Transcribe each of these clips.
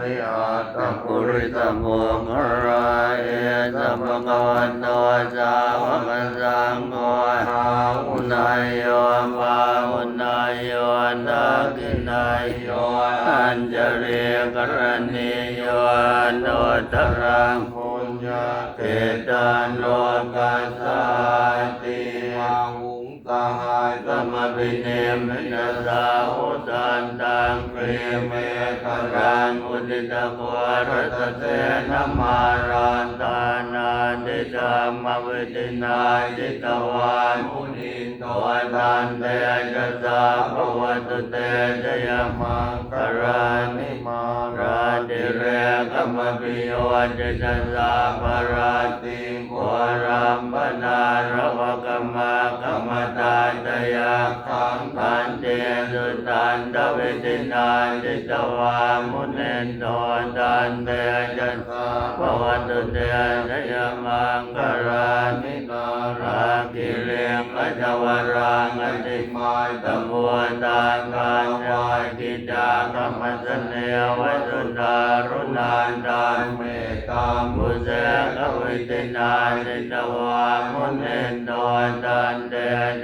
นิอาตตัมปุริริสสมุขราเอสัมภะคะวันโตสาวกสังโฆอาหุนายโยปาหุนายโยนาคินายโยอัญจเรกรณีโยโนตรังปุญญาเตตานโลกัสสาติาหายสมปิเนมินาสาหุตันตังเปรเมฆรังอุติตะโกรัตเสนมารันตานาติธรรมวิตินาจิตวามุนินโตตันเตจะสาภวตุเตจยมังคารานิมาราติเรกมปิโยจะจะสาภราติโกรัมปนารวกมากรรมตาตยาขังขันเตสุตันตเวทินาจิตวามุเนนโตตันเตจัสสะภวตุเตชยมังคารานินาราคิเรกัจวรังอติมายตมัวตานการวายกิจาธรรมสเนวสุดารุณานดานเมตตามบุเสกวิตินาจิตวามุเนนโตตันเต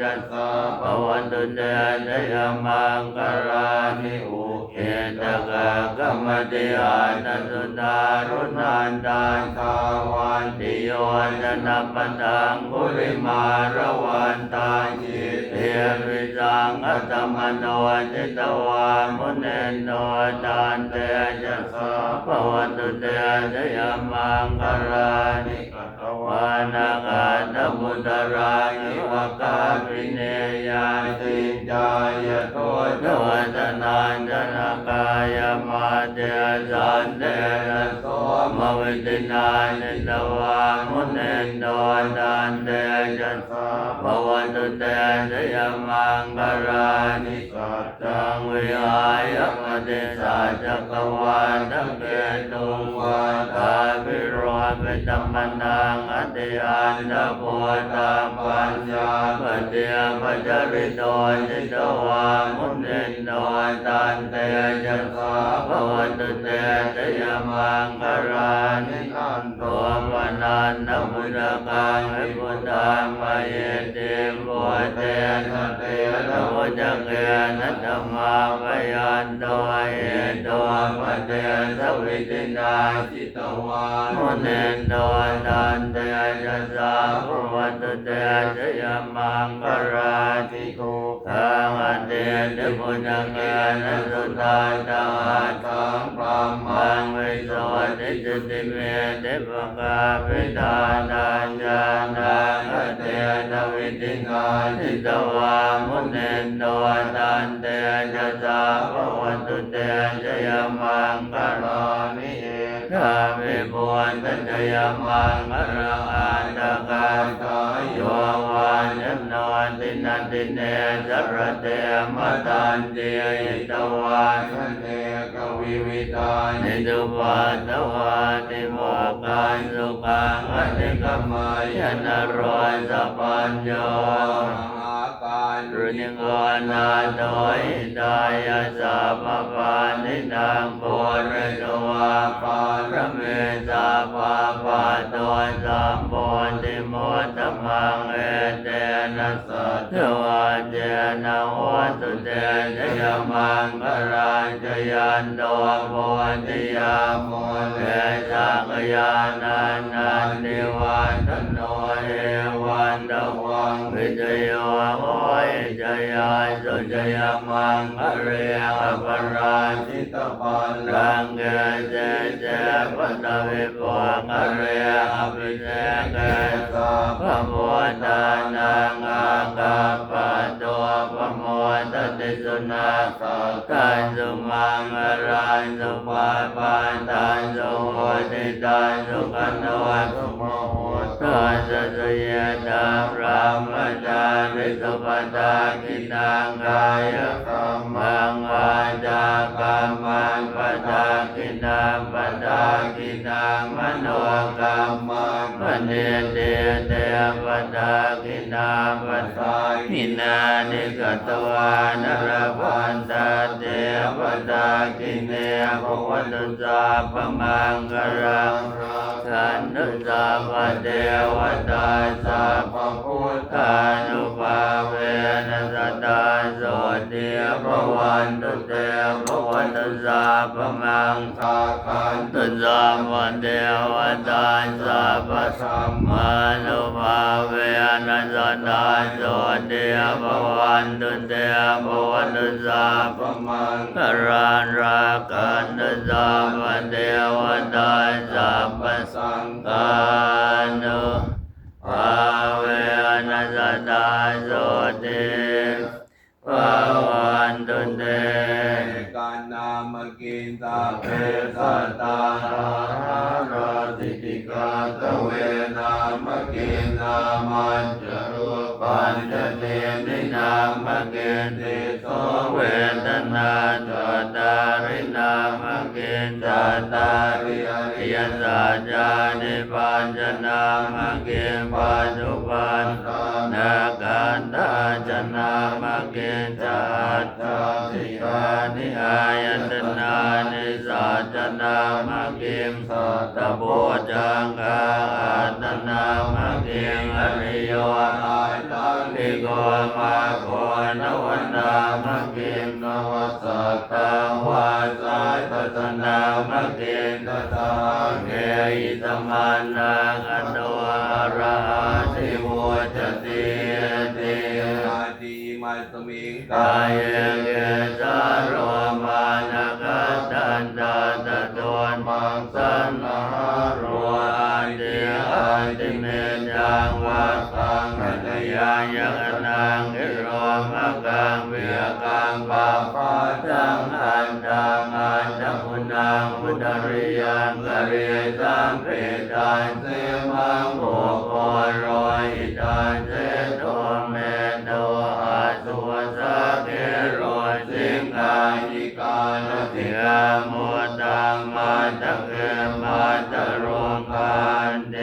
จัส สะภวตุเตชยมังคารานิอุเอตกะกัมมติอานันสุดารุณานดานทาวันติโยจนะปตังบุริมาระวันตาจิตเทวิสังอัตมโนจิตวามุเนนโนตันเตจัสสะภวตุเตชยมังคารานิก วานาคาตมุตรานิวกาปิเนยาติจายโตทวัตนานจนกายมาเตสันเตระโสมวิตินานิตวามุเนนโนตันเตจัสสะภวตุเตชยมังคารานิสัจจังวิหายมติสัจจกวาทั้งเกตุวาตาวิโรเปตัมมนังอติอันตโพตังปัญญาปเตียปัจจริโตจิตวามุนเนนโนตันเตจัสสะภวตุเตชยมังคารานิอันโตปนันนมุตกังวิพุทธังมะเยติปุเตนะเต นะโวจักเกนะธัมมาปยันโตเอโตปเตสวิตินาจิตวามุเนนโตตันเตจัสสะภวัตเตชยมังกราติโก ขังอันเตติปุจักเกนะสุตาตาตังปรามังวิโสติจิติเมติปกาปิตานัญญาณังอเตตวิติงาจิตวามุเนนโตตันเตจัสสะภวตุเตชยมังคารานิามิบุญตัจยมังอรหันตกาตโยวานยนอนตินันติเนสรเตมตันเตยตวานเนกวิวิตานิจุปัตวาติโมกันสุขังอติกมายนโรยสปัญโยอากา รุณิโกนาโตอิตายาสาปปานิทังปุริตวาปารเมสาปาปาโตสัม ติโมตมังเอเตนะสัตวะเจนะวัตุเตชยมังกราชยันโตโพธิยามโมเตสังยานานันติวันตโนเอวันตวังวิจโยโห ยจยาสุจยมังคเรียปราชิตปันรังเกเจเจปัตวิปุงคเรียอภิเษกสะพะโมทานังอาคาปะตัวพระโมทติสุนาสกันสุมังอรันสุปาปันตันสุโหติตันสุขันโน สตตัสะยะตาพระมจาริสุปตากินังกายกรรมังวาจากรรมังปตากินังปตากินังมโนกรรมังปเนเดเดปตากินังปตากินานิกตวานรพันตาเดปตากิเนภวัตุสาปมังกรัง ขันตุสาปเทวตาสัพพพุทธา นุภาเวนัสตตาโสติภวันตุเตภวันตุสาปมังสาคันตุสาวันเทวตาสัพพสัมมานุภาเวนัสตตาโสติภวันตุเตภวันตุสาปปมังกรารากันตุสาปเทวตาสัพพสัสังกานุ ตาโสติภาวันตุเตกานามกินตาเพสัตตารารติติกาตเวนามกินนามันจรูปันจะเตนินามกินติโสเวทนาตัตาริน กินตาตาริยสัจจานิปัญจนามกินปัจจุบันนาการตาจนามกินจัตตาติกานิอายตนานิสัจจนามกินสัตตโพจังกาอัตนามกินอริโยตายตังติโกมาโกนวัน มานังอนุอาราติโวจติเติอาติมัสมิงกาย ยังกเรตังเปตันเสมังโมโกรหิตันเสโตเมโตอาสุวสะเกโรสิงคายิกาลติกาโมตังมาตะเกมาตะโรงกันเต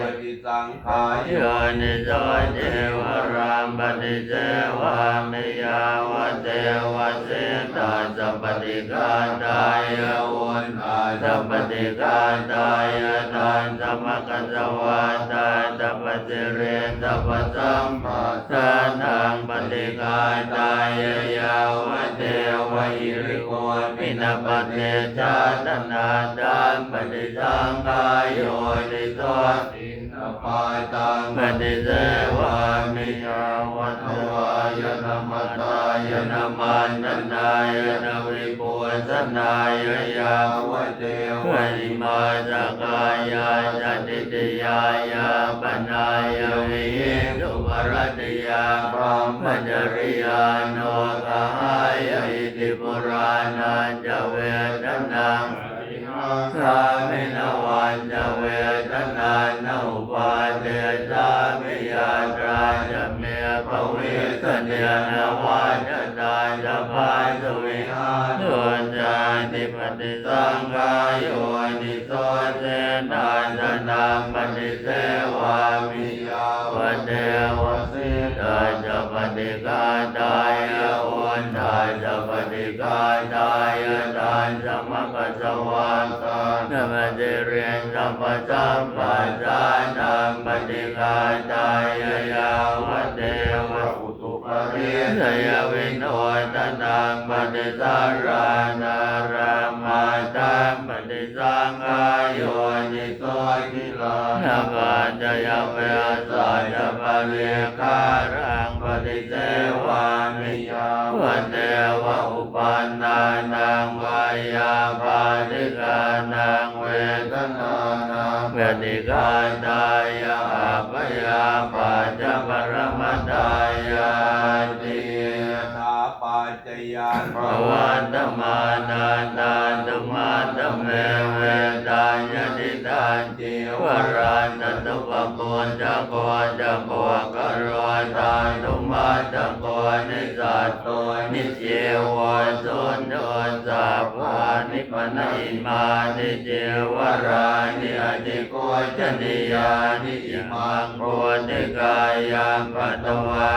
ปฏิสังขายโยนิโสเทวรามปฏิเสวามิยาวเทวะเสตาสัปติกาตายะวันอาสัพปติกาตายะทานสัมมกัสสวาตาสัพปติเรสัพพสัมมาทานังปฏิกาตายะยาวะเทวะหิริโกปินะปเตชาตนาดานปฏิสังขายโยนิโสอินทปายตังปฏิเสวามิยาวัตวายนามัตตายนามันนายนาวิปุ สนายยาวเทวะริมาสกายาจติติยายาปนายวิทุปรติยาพรหมจริยาโนกหายอิติปุรานันจเวทนังสามินวันจเวทนานุปาเดชามิยาตราจเมภวิสเดียนวันจตาจพาสุวิหารตุจาติป ฏิสังขายโยนิโสเจนาจนาปฏิเสวามิยาวเทวสิตาจะปฏิกาตายะวันตาจะปฏิกาตายะตาจะมะกัสสวาตานามเจเรียนสัมปสัมปัสสานังปฏิกาตายายาวเทวะอุตุปเริสยวินโนตนังปฏิสารานา โยนิโสกิลานาคาจยเวสาจะปะเรคารังปฏิเสวามิยาวะเทวอุปันนานังวายาปาติกานังเวทนานังเวติกาตายาปยาปัจจปรมตายาติปัจจยานภวันตมานานาตุมาตเมเว ราตตุปปุญจะโกจะโกกโรตาตุมาตะโกนิสัตโตนิเจวะสุนโดสัพานิปนัยมานิเจวรานิอติโกจนิยานิอิมังโพธิกายังปัตวา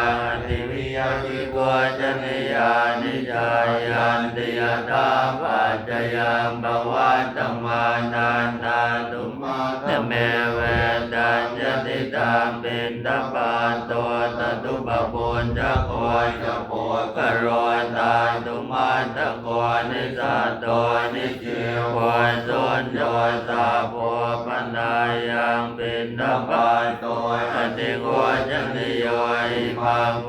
นิ ยติโกจนิยานิจายันติยตาปัจจยังภวัตมานานตาตุมาเตเมวามเป็นตปาโตตตุปปุญจะโกจะโกกโรตาตุมาตะโกนิสัตโตนิเจวะสุนโยสาโพปนายังเป็นตปาโตอติโกจะนิโยอิมังโพ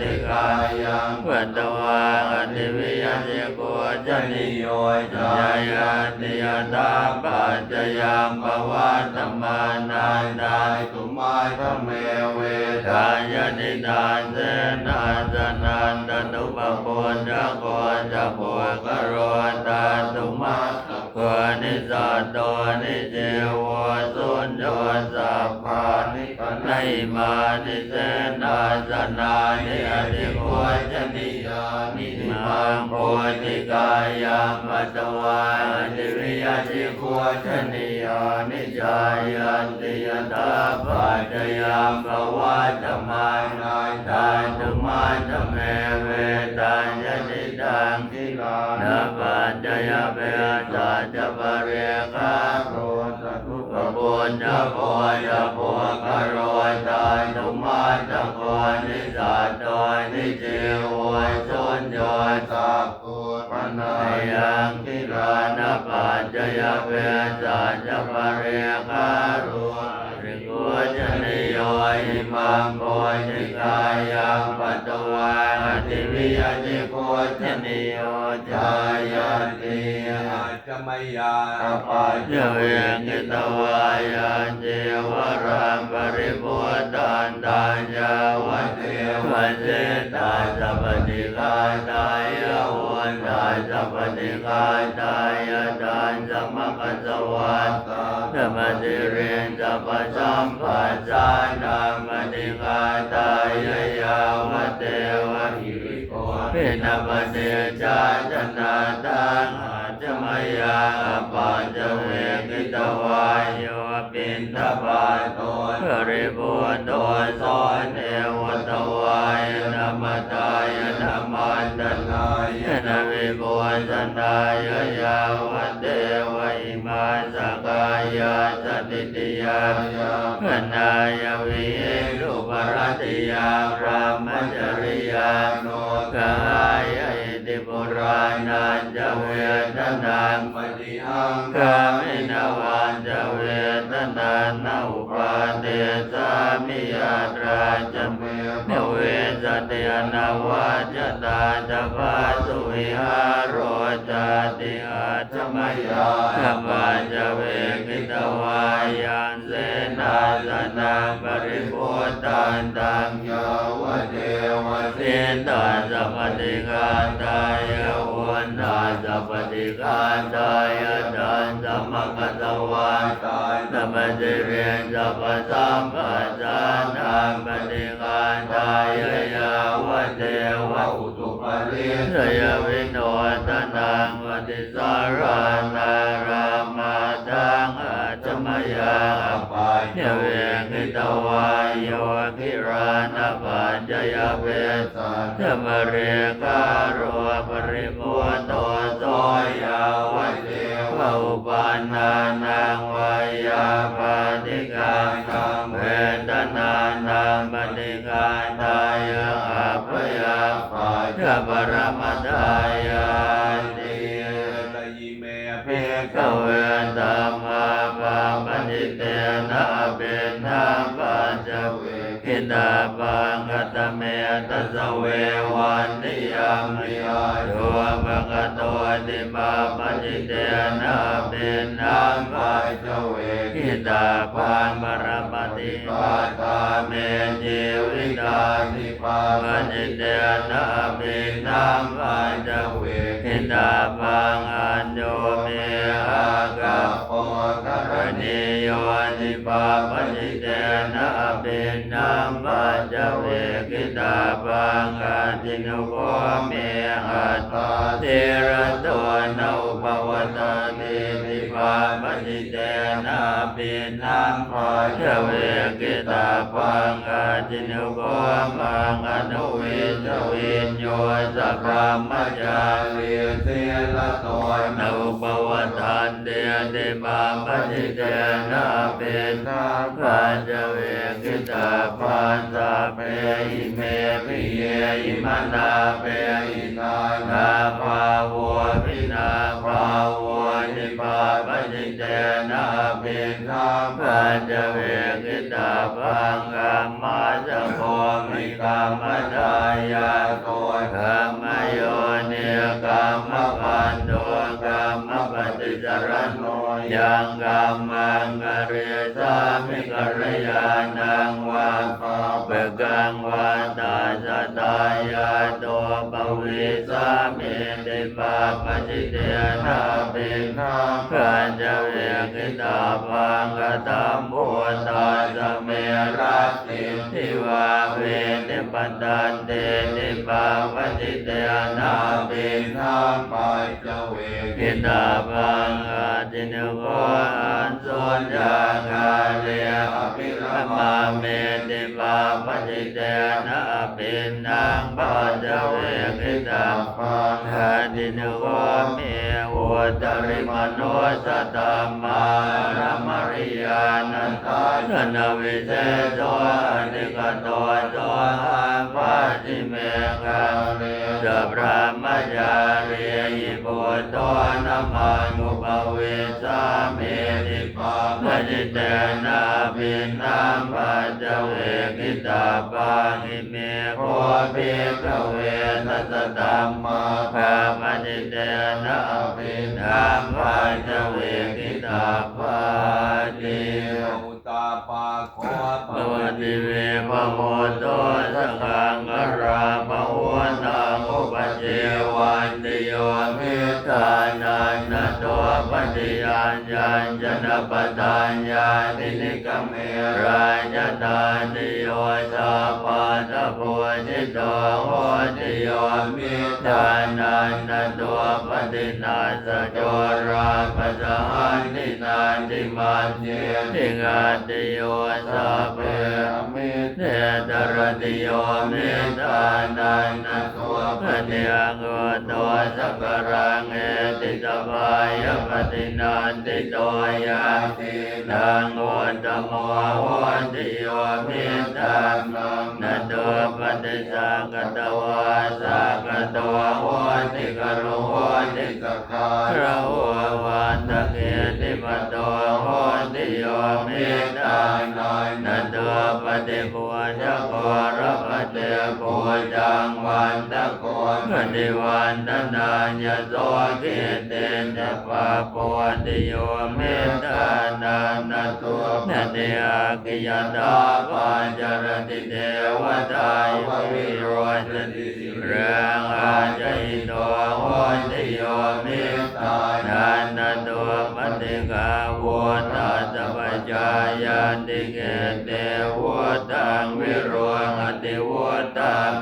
ธิกายังปตวาอติวิยติโกจะนิโยจายาติยตาปัจจยังภวัตมานันตา ตุมาทเมเวทายนิทานเสนาสนันตตุปปุญจะโกจะโพกโรตาตุมาโกนิสัตตนิเจวะสุนโยสัพพานิปนัยมานิเสนาสนานิอติโกจนิยานิมังโพธิกายังปัตวานิวิยติโกจนิยานิ จายันติยตาปัจจยังภวัตมานันตาตุมาตเมเวตัญญติตังทิลานาปัจจยเปตัจจปะเรกาโรตตุปปุญญโพยโพกโรตาตุมาตะโกนิสัตโตนิเจวะสุญโยสัพพุปนายังทิลานาปัจ ยเปตัจจปะเรกาโรริโกจนิโยอิมังโพธิกายังปัตวาติวิยติโกจนิโยจายนติอาจมยาปัจจเวกิตวายันเจวรังปริปุตันตาญาวันเทวันเจตาสัพพิกาตาย สัพพิกาตายะดานสมกัสสวัตตาธรรมติเรนสัพพสัมปัสสานังมติกาตายะยาวเตวะหิริโกเปนะปะเตจาจนาตังอาจมยาปัจเจเวกิตวายโยปินทบาายยาวเตวอิมาสกายาสติติยานายวิลุปรติยาระมัจริยาโนกายติปุรานันจะเวทนังปฏิหังกามินาวันจะเวทนานาอุปาเทสามิยาตราจม นาวาจตาจะปาสุวิหารโรจติอาจมยาขมาจเวกิตวายันเสนาสนังปริปุตตันตังยาวเทวเสิตาสัพติกาตายะวันตาสัพติกาตายะดันสัมมกัสสวาตายสัมปติเรนสัพสัมปัสสานังปฏิกาตายยาวะว สยวิโนตนังวติสารานารามาตังอาจมยาปายเวกิตวายโยกิรานาปัจจยเวสัตธรรมเรกาโรปริปุโตโตยาวเทวอุปานานังวายาปาติ ปรมัตายาติตยิเมภิกขเวตัมมาปะปฏิเตนะเปนะปัจจเวกิ ตาปังกตเมตัสเววันติยามิอายุปะกะโตติมาปฏิเตนะเป็นะปัจจเวกิตาปังมรปฏิปาตาเมจิวิตานิปัปฏิเตนะเป็นะปัจจเวกิตาปังอัญโยเมอากาโอกรณีโยนิปาปจิเตนะ เวกิตาปังกาติโนโกเมอัตาเทระตัวนอุปวตาเต ปาปฏิเตนะปินังพาชเวกิตาปังอาทินุโกมังอนุวิจวิญโยสัพพมจาเรียเสละตัวนุปวตานเดเดปาปฏิเตนะปินังพาชเวกิตาปันสาเปอิเมปิเยอิมานาเปอินานาภาวะพินาภาวะ ปาปจิเตนะปินาปัญจเวกิตาปังกามาจะโคมิกามตายาโกธรรมโยเนกามปันโตกามปฏิจารโนยังกามังกเรสามิกรยานังวาปะเบกังวาตาสตายาโตปวิสามิ ปาปจิเตนะเปนะขันจะเวกิตาปังกตัมโพตาสเมรัตติทิวาเวเตปัตตันเตติปาปจิเตนะเปนะปัจจเวกิตาปังอาตินุโกอันโสุญญากาเลอภิ มาเมติปาปจิเตนะปินังปัจเจเวกิตาปังอาตินุโกเมวุตริมโนสตตมารมริยานันตาธนวิเศษโตอนิกโตโตอาปาติเมฆาเร สัพพะมจาเรียิปุตโตนะมานุภเวสามิติปาปจิเตนะปินังปัจเจเวกิตาปานิเมโคเปิกเวนัสตัมมาภาปจิเตนะปินังปัจเจเวกิตาป นปทานญาตินิกเมราชตาติโยสัพพะตะโพธิโตโหติโยมิทานันนตัวปฏินาสโจราปัสสหันตินาติมันเยติงาติโยสัพเพมิเนตระติโยมิทานันน ตัวปฏิยังโตัวสักการังเอติตบายปฏินันติโตยาตินังโอตโมโหติโยมิทานังนตัวปฏิสังกตวาสังกตัวโหติกโรโหติกขาระโหวันตะเกติปโตโหติโยมิทานังนตั ฏิปัวจโกรปฏิปัวจังวันตะโกปฏิวันตนาญาโสกิเตนะปะปวติโยเมิทานังนตัวนันเตอากิยตาปัญจรติเทวตายวิโรจติสิเรงอาจอิโตโหติโยเมิทานันนตัวปฏิกาวุ ตาสัพจายันติเกเตวุตังวิโรหติวุตัง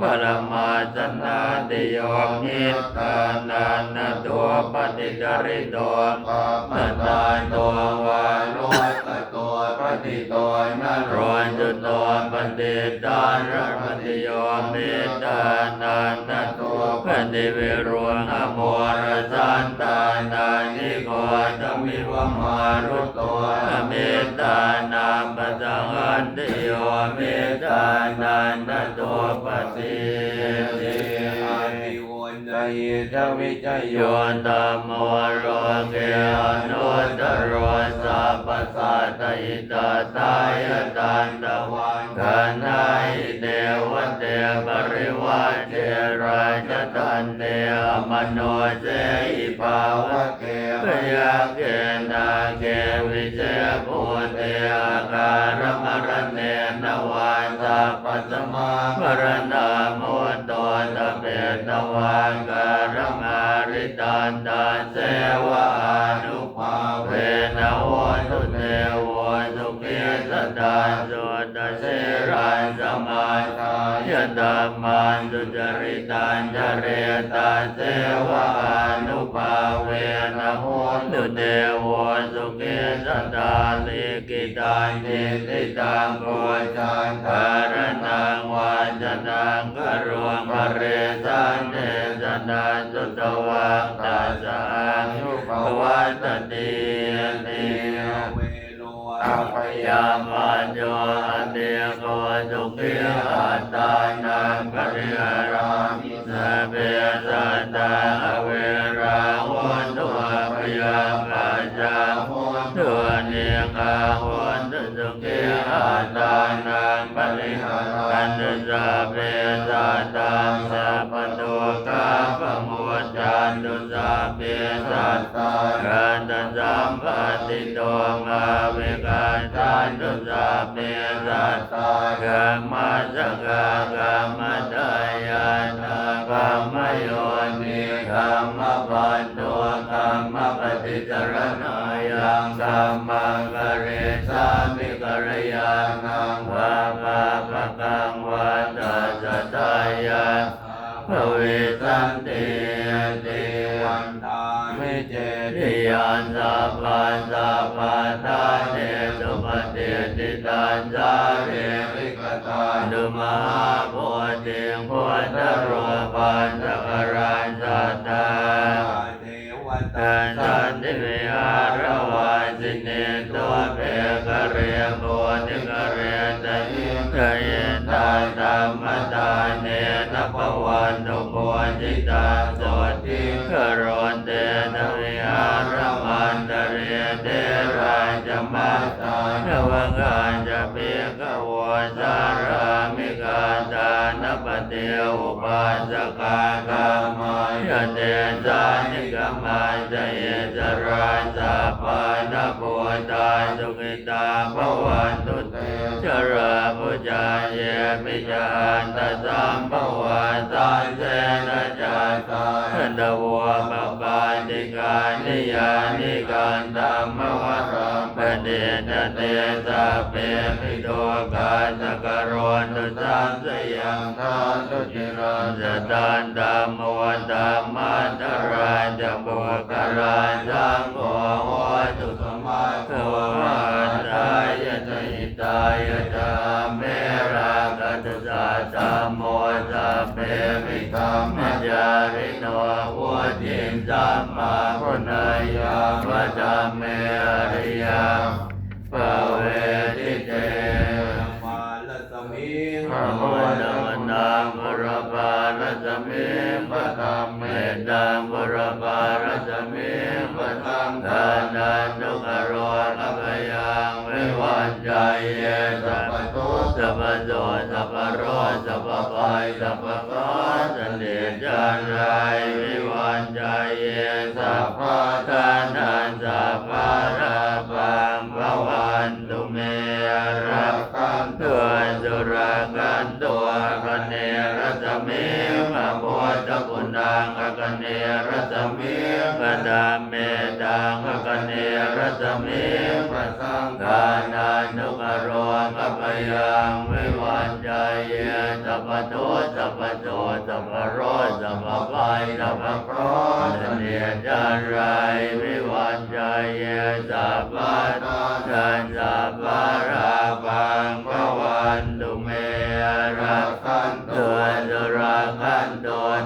ปรมาสนาติโยมิทานันตัวปฏิจริโตปตาตัววานุตตัวปฏิตัวนัรวนจุตตัวปฏิตานรปฏิโยมิตานันตัวปฏิวิรวงอโมรสันตานานิโกตมิวมารุ ตัวมิตานาปสังอันติโยมิตานันตัวปฏิ วันใจทวิจโยโยนตมโมโรเกอนุตโรสัพพสัตตอิตาตายตันตวันกันไนเดวเตปริวัตเตราชตันเตอมโนเจอิภาวะเกปยาเกนาเกวิเจปุเตอาการมรเนนวันสัพพสมามรณามุตโตตะเป ตวังการมาริตันตาเสวะ มันสุจริตันจเรตันเสวะอนุภาเวนะโหตุเตโวสุขิสัตาลิกิตันติติตังโกจันทารนังวาจนังกรวงภเรสันเทสนาสุตวังตัสสะยุภวัตติ ลอาพยามาโยอันเดียโกสุขิอัตตานังปริหารามิสเปสัตตาเวราวันตุพยาปัจจาตุเนียกาวันตุสุขิอัตตานังปริหารันตุสเพสัตตา นตุสัพเพสัตตากันตสัมปติโตมาเวกาจันตุสัพเพสัตตากรรมสังฆกรรมดายานากรรมโยนิกรรมปันโตกรรมปฏิจารณายังกรรมังกเรสามิกรยานังวาปาปะกังวัตตะตายาภเวสันติ ทิยันสัพพันสัพพันธาเนสุปฏิติตันจาเรริกตานุมหาโพธิงพุทธรูปันตกรันสัตตาเทวตัตานสันติเวิหารวาสิเนตัวเปกเรียโพธิกเรียตยิกเยตาธรรมตาเนนปวันตุโพธิตาโสติกรณเตนะ วังกาจะเปกวสารามิกาตานปเทอุปาสกากามายเตสานิกามาจเยจราสาปานโพตาสุขิตาภวันตุเตจราปุจาเยมิจานตสัมภวาสันเสนะจาตาตะวัวปปาติกานิยานิกันธรรมวรังป เดตเตสะเปมิโตกาสกโรณตุสังสยังทานุจิรังสตันธรรมวันธรรมันตราจบุกราสังโฆโหตุสมาโควันตายะจิตายะธรรมเมรากัตสัตตโมสัพเพมิธรรมจาริ มมาพุทธายามะจามเมอริยาภเวทิเตมาลสมิงพระโมดนางบรบารสมิพระธรรมเมตังบรบารสมิพระธรรมทานานุกโรกัพยัง วิวันใจเยสัพพทุสัพพโสสัพพโรสัพพภัยสัพพกาสันเดจันไรวิวันใจเยสัพพทานันสัพพ ธกุณังกันเนรสมิปดาเมตังกันเนรสมิปสังฆานานุกโรกัปยังวิวันใจเยสัพพโตสัพพโตสัพพโรสัพพไปสัพพโครเนจันไรวิวันใจเยสัพพตาสันสัพพรา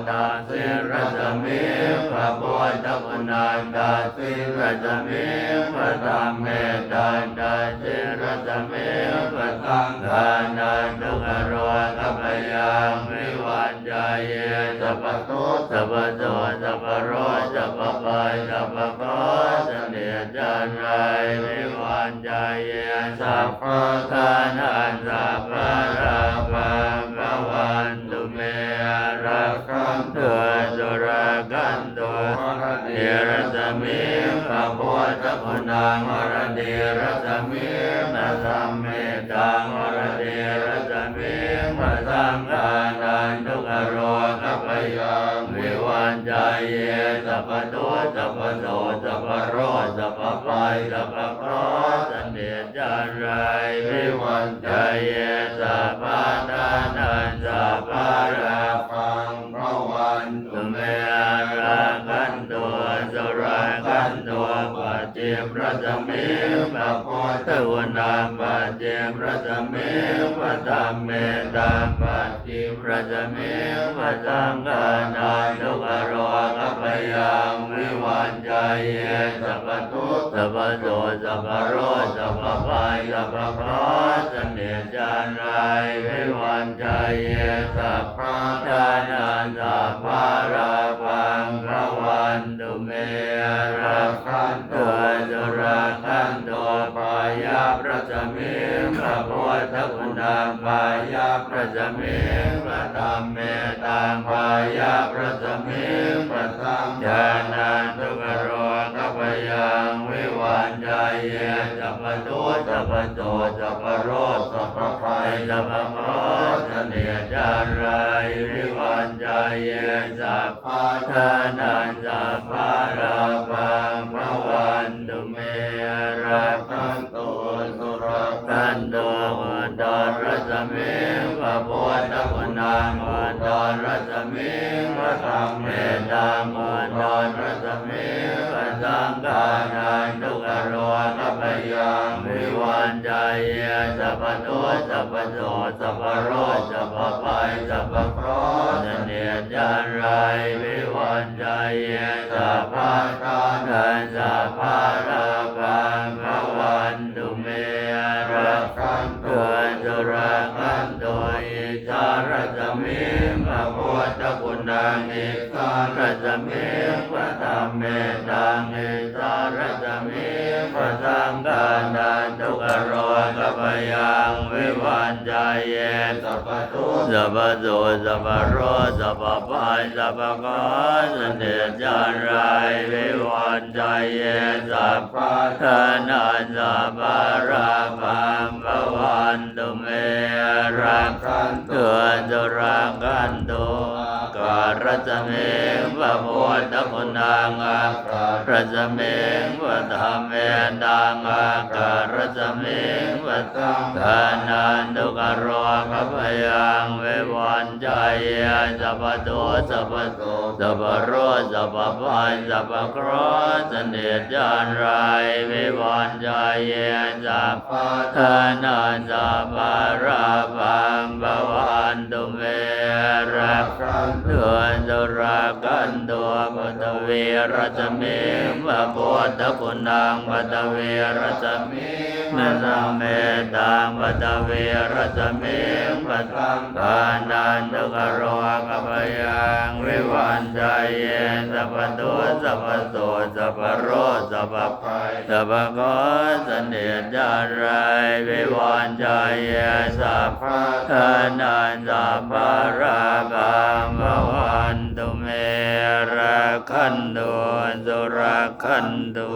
ตาสิรสมิพระโพุทธคุณันตาสิรสมิพระธรรมเมตตาตาสิรสมิพระสังฆานันทุกโรกัปยังวิวันใจเยสัพพทุสัพพโสสัพพโรสัพพไปสัพพโคสันเดจันไรวิวันใจเยสัพพทานันสัพพราปั ตังวรเดรสมิมาสัมเมตังวรเดรัตเมาสังฆานันทุกโรกัปยังวิวันใจเยสัพพตุสัพพโสสัพพโรสัพพไปสัพพโครสันเดจันไรวิวันใจเย พระสมิงพระพุทธวนามปเจพระสมิงพระธรรมเมตาปัจจิพระสมิงพระสังฆานานุกโรกัปยังวิวันใจเยสัพพทุกสัพพโสสัพพโรสัพพพายสัพพพรสเนจารไรวิวันใจเยสัพพะทานันสัพพาราพังพระวันตุเมรักขันตัายาพระสมิงพระพุทธคุณางปายาพระสมิงพระธรรมเมตังปายาพระสมิงพระสังฆานันทุกโรกัปยังวิวันใจเยสัพพทุสัพพโตสัพโรสัพพภัยสัพพโมสเนจารไรวิวันใจเยสัพพะทานันสัพพะราพังพระวันตุเมรัก รัศมีพระธรรมเมตตาวันดอนรัศมีพระสังฆานันทุกขโรกัปยังวิวันใจเยสัพพทุสัพพโสสัพพโรสัพพภัยสัพพเคราะห์เนียจานไรวิวันใจเย รักขันตัวจุรักขันตัวอิจารสมิงพระพุทธคุณังอิจารสมิงพระธรรมเมตังอิจารสมิงพระสังฆานัน สัพพทุสัพพโตสัพพโรสัพพพายสัพพกาสเนจารไรวิวันใจเยสัพพะทานันสัพพราพังพระวันตุเมรักขันตัวจุรังขันตุ การัจเมงพระพุทธคุณังอาการัจเมงพระธรรมเมตังอาการัจเมงพระสังฆานันทุกโรกัปยังเววันใจเยสัพพตัวสัพพโสสัพพโรสัพพพันสัพพเคราะห์เสนิจจารไรเววันใจเยสัพพะทานันสัพพะราพังบวันตุเม รักขันตัวจุรักขันตัวปัตเวรัจเมมะโพธคุณังปัตเวรัจเม นะสังเมตังปตเวรัจเมปตังกานันตกโรกัปยังวิวันใจเยสัพพตัวสัพพโสสัพพโรสัพพภัยสัพพโกสเนจารไรวิวันใจเยสัพพะทานันสัพพะราคังภวันตุเมระคันตุสุรคันตุ